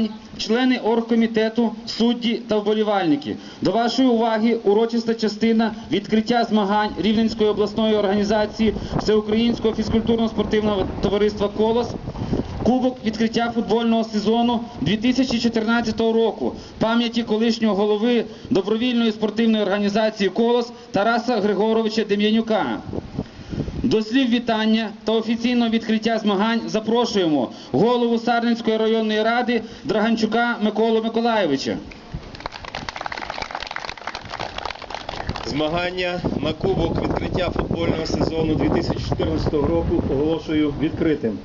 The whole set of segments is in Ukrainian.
змагань, члени оргкомітету, судді та вболівальники. До вашої уваги урочиста частина відкриття змагань Рівненської обласної організації Всеукраїнського фізкультурно-спортивного товариства Колос. Кубок відкриття футбольного сезону 2014 року пам'яті колишнього голови добровільної спортивної організації Колос Тараса Григоровича Дем'янюка. До слів вітання та офіційного відкриття змагань запрошуємо голову Сарненської районної ради Драганчука Миколу Миколаєвича. Змагання на кубок відкриття футбольного сезону 2014 року оголошую відкритим.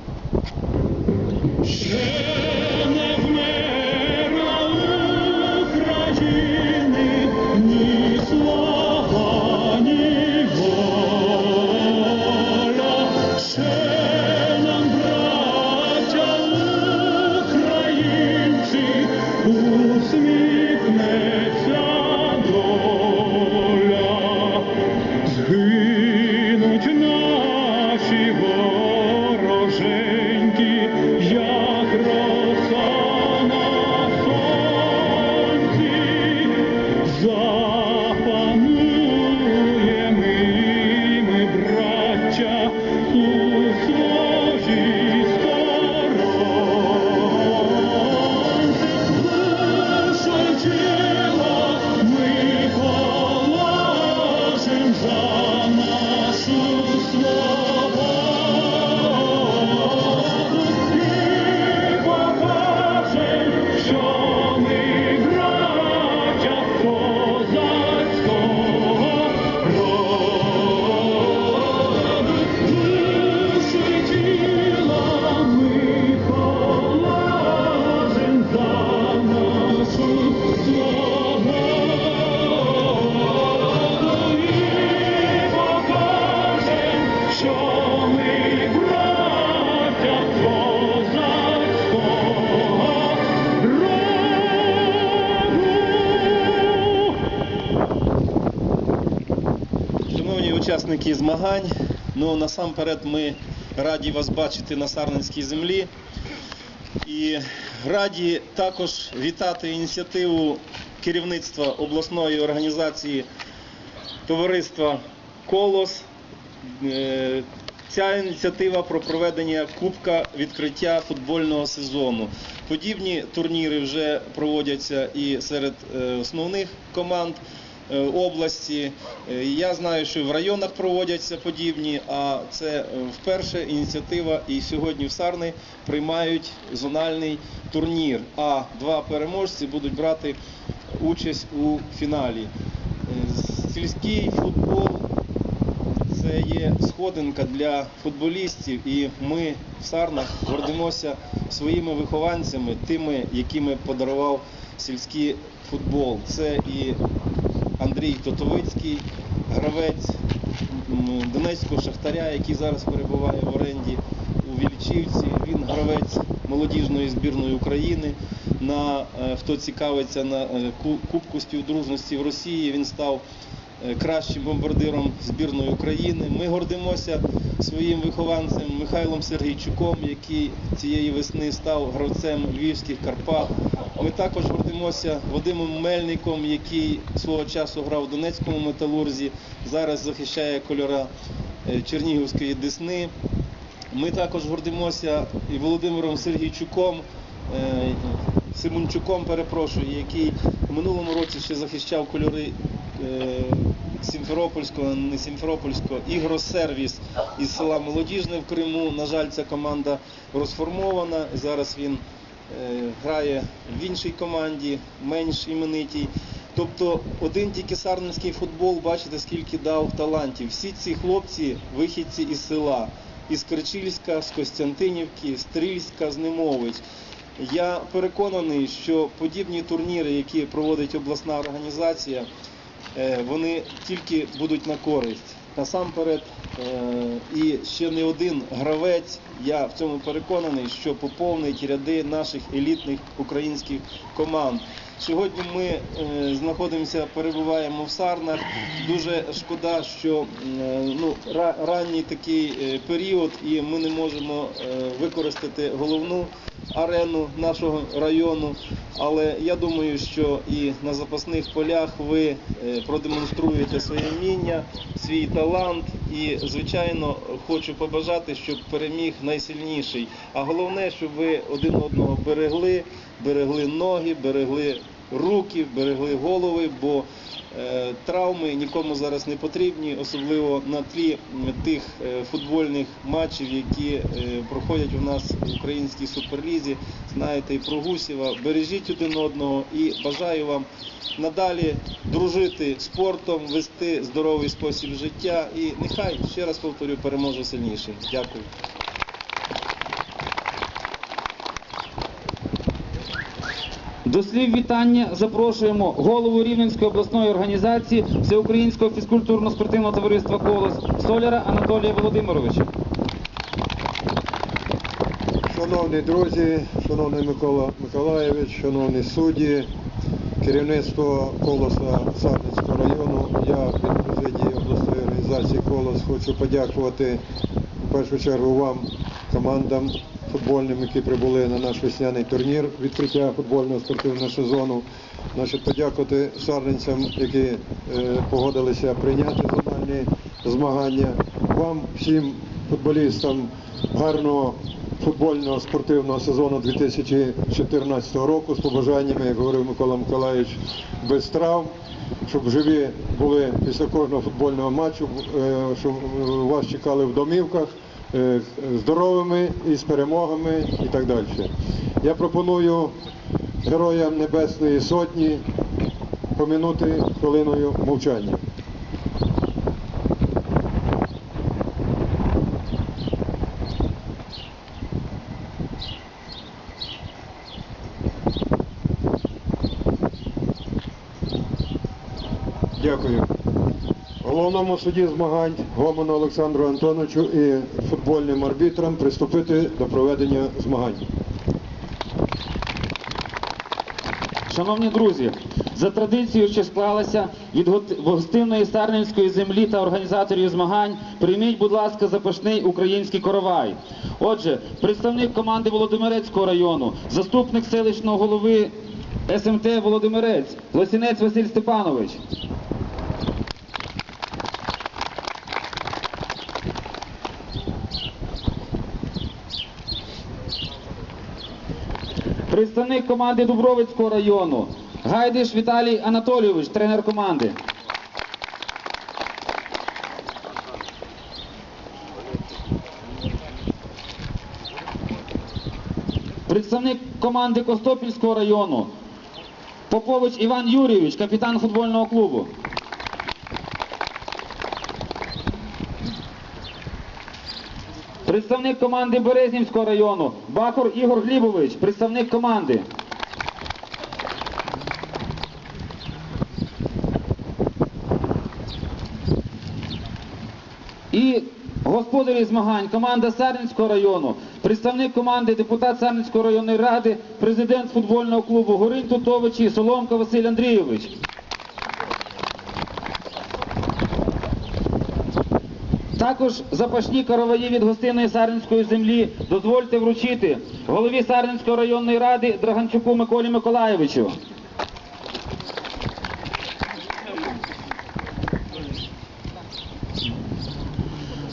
Учасники змагань, ну насамперед ми раді вас бачити на Сарненській землі. І раді також вітати ініціативу керівництва обласної організації товариства Колос. Е, Ця ініціатива про проведення Кубка відкриття футбольного сезону. Подібні турніри вже проводяться і серед е, основних команд області. Е, Я знаю, що в районах проводяться подібні, а це е, вперше ініціатива. І сьогодні в Сарни приймають зональний турнір. А два переможці будуть брати участь у фіналі. Е, Сільський футбол це є сходинка для футболістів, і ми в Сарнах гордимося своїми вихованцями, тими, якими подарував сільський футбол. Це і Андрій Тотовицький, гравець Донецького шахтаря, який зараз перебуває в оренді у Вілічівці. Він гравець молодіжної збірної України. На е, хто цікавиться на е, Кубку співдружності в Росії, він став е, кращим бомбардиром збірної України. Ми гордимося своїм вихованцем Михайлом Сергійчуком, який цієї весни став гравцем Львівських Карпат. Ми також гордимося Вадимом Мельником, який свого часу грав в Донецькому металурзі, зараз захищає кольора е, Чернігівської Десни. Ми також гордимося і Володимиром Сергійчуком, е, Симончуком, перепрошую, який в минулому році ще захищав кольори е, Сімферопольського, не Сімферопольського, ігросервіс із села Молодіжне в Криму. На жаль, ця команда розформована. Зараз він грає в іншій команді, менш іменитій. Тобто один тільки сарненський футбол, бачите, скільки дав талантів. Всі ці хлопці вихідці із села, із Кричильська, з Костянтинівки, Стрільська, з Немович. Я переконаний, що подібні турніри, які проводить обласна організація, е, вони тільки будуть на користь. Насамперед, е, і ще не один гравець, я в цьому переконаний, що поповнить ряди наших елітних українських команд. Сьогодні ми е, знаходимося, перебуваємо в Сарнах. Дуже шкода, що е, ну, ра- ранній такий період, і ми не можемо використати головну арену нашого району. Але я думаю, що і на запасних полях ви е, продемонструєте своє вміння, свій талант. І, звичайно, хочу побажати, щоб переміг найсильніший. А головне, щоб ви один одного берегли, берегли ноги, берегли руки, берегли голови, бо е, травми нікому зараз не потрібні, особливо на тлі тих е, футбольних матчів, які е, проходять у нас в українській суперлізі. Знаєте, і про Гусєва. Бережіть один одного і бажаю вам надалі дружити спортом, вести здоровий спосіб життя. І нехай ще раз повторю, переможе сильніший. Дякую. До слів вітання запрошуємо голову Рівненської обласної організації Всеукраїнського фізкультурно-спортивного товариства Колос Соляра Анатолія Володимировича. Шановні друзі, шановний Микола Миколаєвич, шановні судді, керівництво Колоса Сарненського району, я від президії обласної організації Колос хочу подякувати в першу чергу вам, командам футбольним, які прибули на наш весняний турнір відкриття футбольного спортивного сезону. Значить, подякувати сарненцям, які е, погодилися прийняти зональні змагання. Вам, всім футболістам, гарного футбольного спортивного сезону 2014 року з побажаннями, як говорив Микола Миколаївич, без травм, щоб живі були після кожного футбольного матчу, е, щоб вас чекали в домівках здоровими і з перемогами і так далі. Я пропоную героям Небесної Сотні помінути хвилиною мовчання. Дякую. Головному суді змагань Гомону Олександру Антоновичу і футбольним арбітрам приступити до проведення змагань. Шановні друзі, за традицією, що склалася від гостинної сарненської землі та організаторів змагань, прийміть, будь ласка, запашний український коровай. Отже, представник команди Володимирецького району, заступник селищного голови СМТ Володимирець, Лосінець Василь Степанович. Представник команди Дубровицького району Гайдиш Віталій Анатолійович, тренер команди. Представник команди Костопільського району Попович Іван Юрійович, капітан футбольного клубу. Представник команди Березнівського району Бахур Ігор Глібович, представник команди. І господарі змагань, команда Сарненського району, представник команди, депутат Сарненської районної ради, президент футбольного клубу Горинь Тутович і Соломка Василь Андрійович. Також запашні караваї від гостиної Сарненської землі дозвольте вручити голові Сарненської районної ради Драганчуку Миколі Миколаєвичу.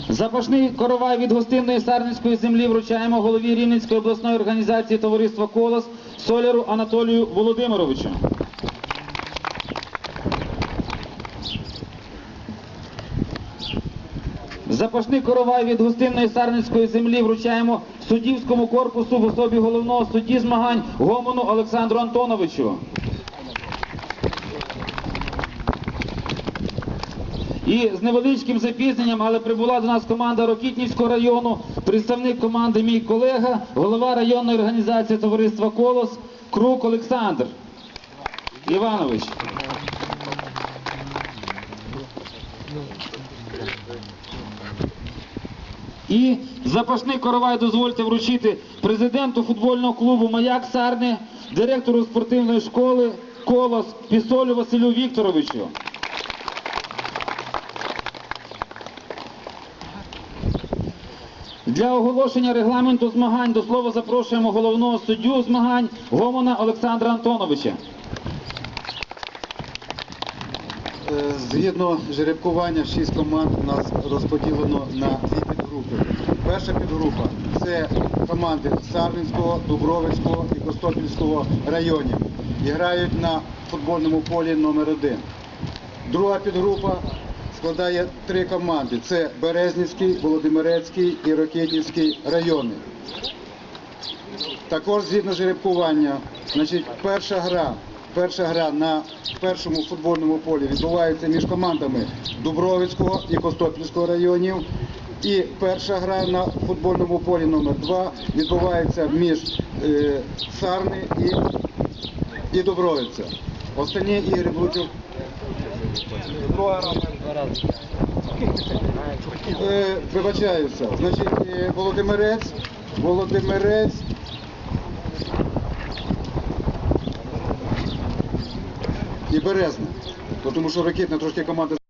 Запашний коровай від гостинної Сарненської землі вручаємо голові Рівненської обласної організації товариства Колос Соляру Анатолію Володимировичу. Запашний коровай від гостинної Сарненської землі вручаємо суддівському корпусу в особі головного судді змагань Гомону Олександру Антоновичу. І з невеличким запізненням, але прибула до нас команда Рокітнівського району, представник команди мій колега, голова районної організації товариства Колос Крук Олександр Іванович. І запашний коровай дозвольте вручити президенту футбольного клубу Маяк Сарни, директору спортивної школи Колос Пісолю Василю Вікторовичу. Для оголошення регламенту змагань до слова запрошуємо головного суддю змагань Гомона Олександра Антоновича. Е, Згідно жеребкування, шість команд у нас розподілено на дві підгрупи. Перша підгрупа це команди Сарненського, Дубровицького і Костопільського районів. І грають на футбольному полі номер 1 Друга підгрупа складає три команди: це Березнівський, Володимирецький і Рокетнівський райони. Також згідно жеребкування, значить, перша гра, перша гра на першому футбольному полі відбувається між командами Дубровицького і Костопільського районів. І перша гра на футбольному полі номер 2 відбувається між е, Сарни і, і Дубровиця. Останні ігри будуть. Е, вибачаюся. Значить, е, Володимирець, Володимирець і Березна. Тому що ракетна трошки команда